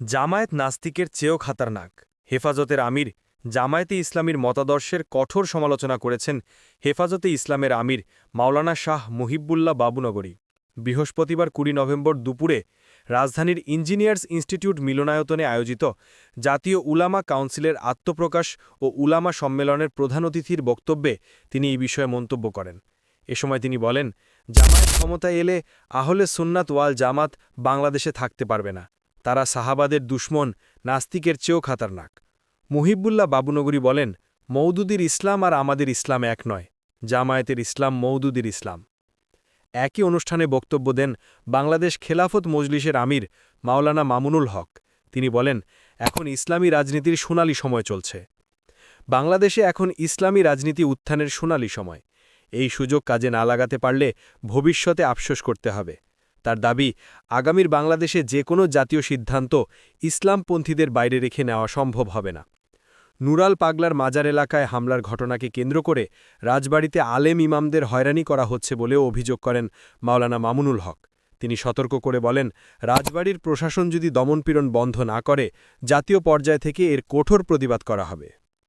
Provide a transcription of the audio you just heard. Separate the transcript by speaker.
Speaker 1: জামায়াত নাস্তিকের চেয়েও খাতারনাক। হেফাজতের আমির জামায়াতে ইসলামীর মতাদর্শের কঠোর সমালোচনা করেছেন হেফাজতে ইসলামের আমির মাওলানা শাহ মুহিবুল্লাহ বাবুনগরী। বৃহস্পতিবার কুড়ি নভেম্বর দুপুরে রাজধানীর ইঞ্জিনিয়ার্স ইনস্টিটিউট মিলনায়তনে আয়োজিত জাতীয় উলামা কাউন্সিলের আত্মপ্রকাশ ও উলামা সম্মেলনের প্রধান অতিথির বক্তব্যে তিনি এই বিষয়ে মন্তব্য করেন। এ সময় তিনি বলেন, জামায়াত ক্ষমতায় এলে আহলে সুন্নাত ওয়াল জামাত বাংলাদেশে থাকতে পারবে না। তারা সাহাবাদের দুশ্মন, নাস্তিকের চেয়েও খাতারনাক। মুহিবুল্লাহ বাবুনগরী বলেন মৌদুদির ইসলাম আর আমাদের ইসলাম এক নয়, জামায়াতের ইসলাম মৌদুদির ইসলাম। একই অনুষ্ঠানে বক্তব্য দেন বাংলাদেশ খেলাফত মজলিসের আমির মাওলানা মামুনুল হক। তিনি বলেন, এখন ইসলামী রাজনীতির সোনালি সময় চলছে। বাংলাদেশে এখন ইসলামী রাজনীতি উত্থানের সোনালি সময়। এই সুযোগ কাজে না লাগাতে পারলে ভবিষ্যতে আফসোস করতে হবে। তার দাবি, আগামীর বাংলাদেশে যে কোনো জাতীয় সিদ্ধান্ত ইসলামপন্থীদের বাইরে রেখে নেওয়া সম্ভব হবে না। নুরাল পাগলার মাজার এলাকায় হামলার ঘটনাকে কেন্দ্র করে রাজবাড়িতে আলেম ইমামদের হয়রানি করা হচ্ছে বলেও অভিযোগ করেন মাওলানা মামুনুল হক। তিনি সতর্ক করে বলেন, রাজবাড়ির প্রশাসন যদি দমনপীড়ন বন্ধ না করে, জাতীয় পর্যায় থেকে এর কঠোর প্রতিবাদ করা হবে।